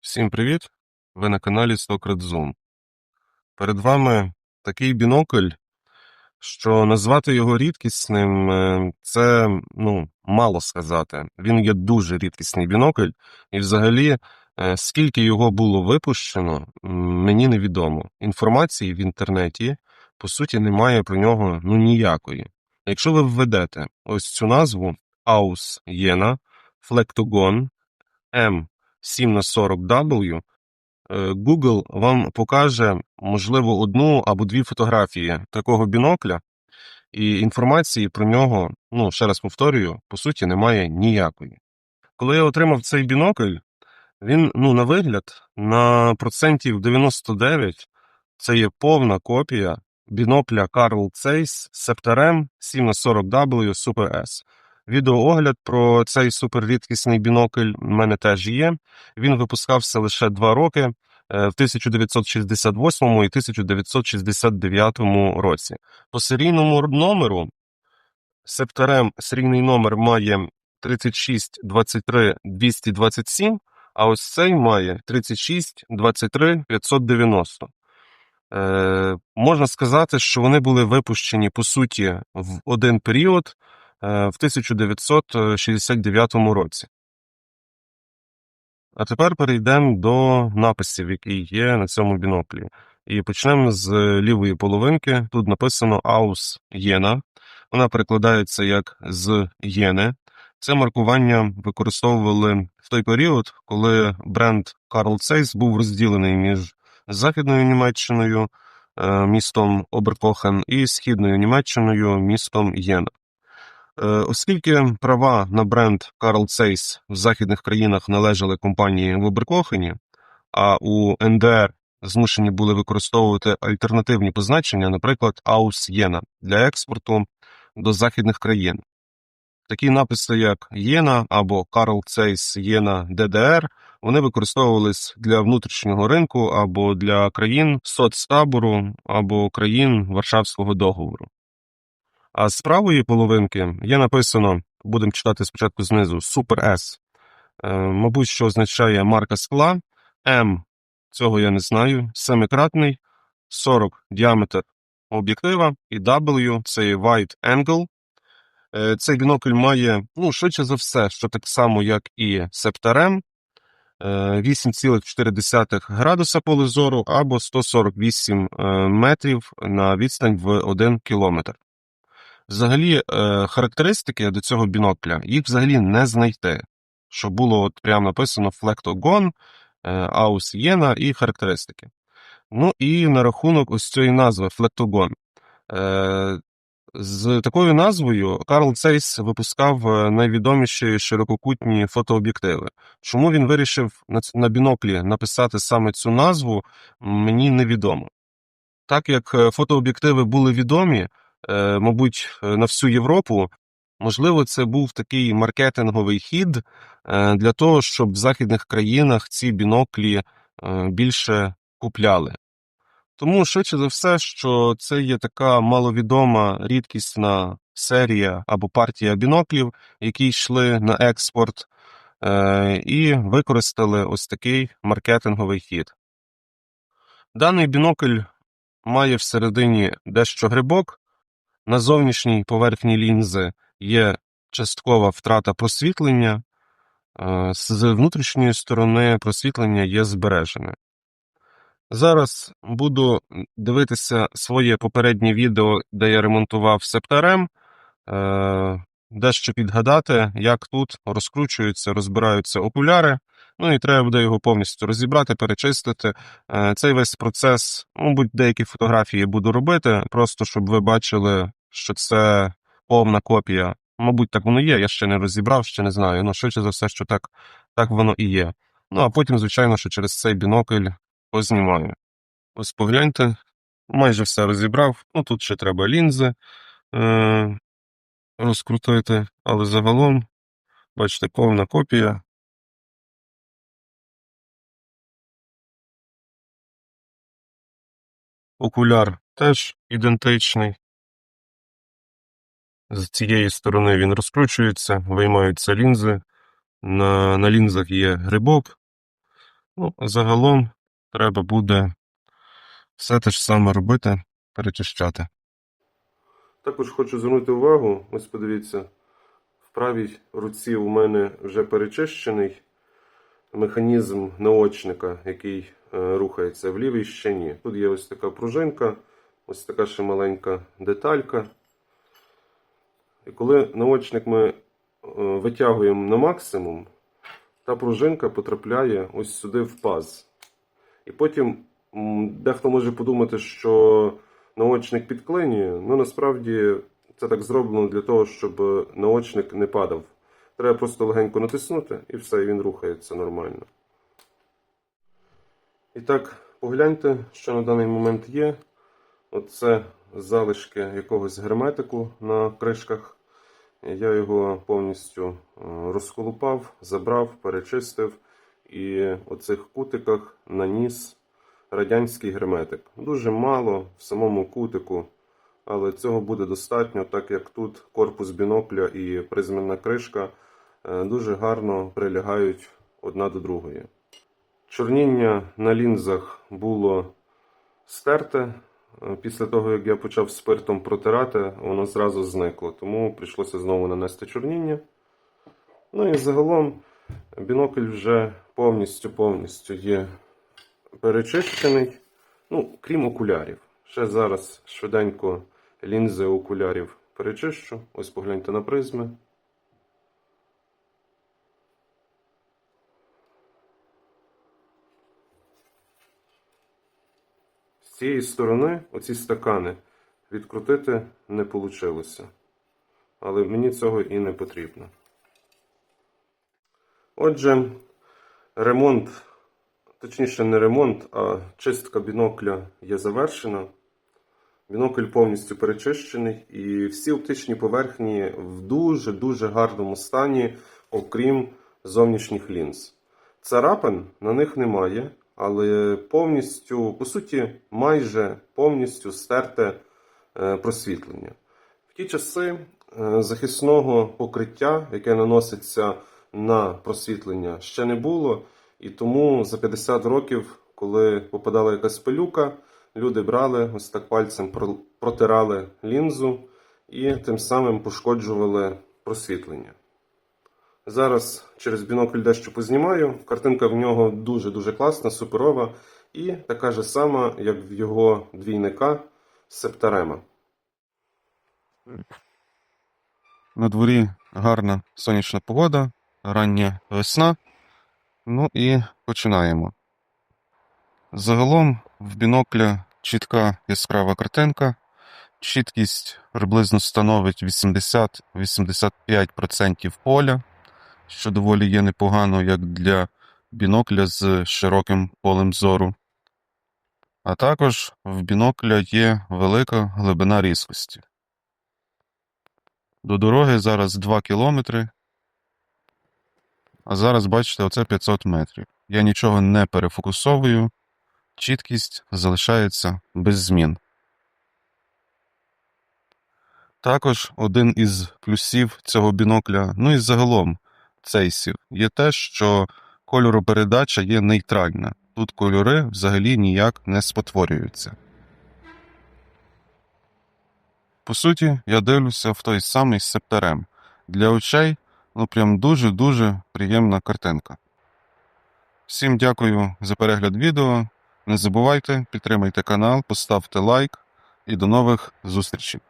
Всім привіт! Ви на каналі Socrat Zoom. Перед вами такий бінокль, що назвати його рідкісним е, це ну, мало сказати. Він є дуже рідкісний бінокль, і взагалі, е, скільки його було випущено, мені невідомо. Інформації в інтернеті, по суті, немає про нього ну, ніякої. Якщо ви введете ось цю назву Aus Jena, Флектогон M, 7х40W, е, Google вам покаже, можливо, одну або дві фотографії такого бінокля, і інформації про нього, ну, ще раз повторюю, по суті, немає ніякої. Коли я отримав цей бінокль, він, ну, на вигляд, на процентів 99 це є повна копія бінокля Carl Zeiss з септерем 7х40W Super S. Відеоогляд про цей суперрідкісний бінокль в мене теж є. Він випускався лише два роки е, в 1968 і 1969 році. По серійному номеру Септарем серійний номер має 36 23 227, а ось цей має 36 23 590. Е, можна сказати, що вони були випущені по суті в один період в 1969 році. А тепер перейдемо до написів, які є на цьому біноклі. І почнемо з лівої половинки. Тут написано Aus Jena. Вона перекладається як з Єни. Це маркування використовували в той період, коли бренд Carl Zeiss був розділений між Західною Німеччиною, е, містом Оберкохен, і Східною Німеччиною, містом Єна. Е, Оскільки права на бренд Carl Zeiss в західних країнах належали компанії в Оберкохені, а у НДР змушені були використовувати альтернативні позначення, наприклад, Aus Jena для експорту до західних країн. Такі написи, як Єна або Carl Zeiss Єна ДДР, вони використовувались для внутрішнього ринку або для країн соцтабору або країн Варшавського договору. А з правої половинки є написано, будемо читати спочатку знизу, Super S. Е, мабуть, що означає марка скла. М, цього я не знаю, семикратний, 40 діаметр об'єктива, і W це є wide angle. Е, Цей бінокль має, ну, швидше за все, що так само, як і Септарем, 8,4 градуса поли зору або 148 е, метрів на відстань в 1 кілометр. Взагалі, е, характеристики до цього бінокля їх взагалі не знайти. Що було от прямо написано Flectogon, Aus Jena і характеристики. Ну і на рахунок ось цієї назви. Е, З такою назвою Карл Цейс випускав е, найвідоміші ширококутні фотооб'єктиви. Чому він вирішив на, біноклі написати саме цю назву, мені невідомо. Так як е, фотооб'єктиви були відомі, мабуть, е, на всю Європу, можливо, це був такий маркетинговий хід е, для того, щоб в західних країнах ці біноклі е, більше купляли. Тому швидше за все, що це є така маловідома рідкісна серія або партія біноклів, які йшли на експорт, е, і використали ось такий маркетинговий хід. Даний бінокль має всередині дещо грибок. На зовнішній поверхні лінзи є часткова втрата просвітлення, е, з внутрішньої сторони просвітлення є збережене. Зараз буду дивитися своє попереднє відео, де я ремонтував септарем, е, дещо підгадати, як тут розкручуються, розбираються окуляри. Ну і треба буде його повністю розібрати, перечистити. Е, Цей весь процес, мабуть, деякі фотографії буду робити, просто щоб ви бачили, що це повна копія. Мабуть, так воно є, я ще не розібрав, ще не знаю. Ну, швидше за все, що так, так воно і є. Ну, а потім, звичайно, що через цей бінокль познімаю. Ось погляньте, майже все розібрав. Ну, тут ще треба лінзи е- розкрутити, але загалом, бачите, повна копія. Окуляр теж ідентичний. З цієї сторони він розкручується, виймаються лінзи. На, на лінзах є грибок. Ну, загалом треба буде все те ж саме робити, перечищати. Також хочу звернути увагу, ось подивіться, в правій руці у мене вже перечищений механізм наочника, який е, рухається, в лівій ще ні. Тут є ось така пружинка, ось така ще маленька деталька. І коли наочник ми е, витягуємо на максимум, та пружинка потрапляє ось сюди в паз. І потім дехто може подумати, що наочник підклинює, але насправді це так зроблено для того, щоб наочник не падав. Треба просто легенько натиснути і все, і він рухається нормально. І так, погляньте, що на даний момент є. Оце залишки якогось герметику на кришках. Я його повністю е, розколупав, забрав, перечистив і у цих кутиках наніс радянський герметик. Дуже мало в самому кутику, але цього буде достатньо, так як тут корпус бінокля і призменна кришка е, дуже гарно прилягають одна до другої. Чорніння на лінзах було стерте. Е, Після того, як я почав спиртом протирати, воно зразу зникло, тому прийшлося знову нанести чорніння. Ну і загалом бінокль вже повністю повністю є перечищений. Ну, крім окулярів. Ще зараз швиденько лінзи окулярів перечищу. Ось погляньте на призми. Цієї сторони оці стакани відкрутити не вийшло. Але мені цього і не потрібно. Отже, ремонт, точніше, не ремонт, а чистка бінокля є завершена. Бінокль повністю перечищений, і всі оптичні поверхні в дуже-дуже гарному стані, окрім зовнішніх лінз. Царапин на них немає, але повністю, по суті, майже повністю стерте е, просвітлення. В ті часи е, захисного покриття, яке наноситься на просвітлення, ще не було. І тому за 50 років, коли попадала якась пилюка, люди брали ось так пальцем протирали лінзу і тим самим пошкоджували просвітлення. Зараз через бінокль дещо познімаю. Картинка в нього дуже-дуже класна, суперова і така ж сама, як в його двійника Септарема. На дворі гарна сонячна погода, рання весна. Ну і починаємо. Загалом в бінокля чітка яскрава картинка. Чіткість приблизно становить 80-85% поля, що доволі є непогано як для бінокля з широким полем зору. А також в бінокля є велика глибина різкості. До дороги зараз 2 кілометри. А зараз, бачите, оце 500 метрів. Я нічого не перефокусовую, чіткість залишається без змін. Також один із плюсів цього бінокля, ну і загалом цейсів, є те, що кольоропередача є нейтральна. Тут кольори взагалі ніяк не спотворюються. По суті, я дивлюся в той самий септерем. Для очей ну прям дуже-дуже приємна картинка. Всім дякую за перегляд відео. Не забувайте, підтримайте канал, поставте лайк і до нових зустрічей.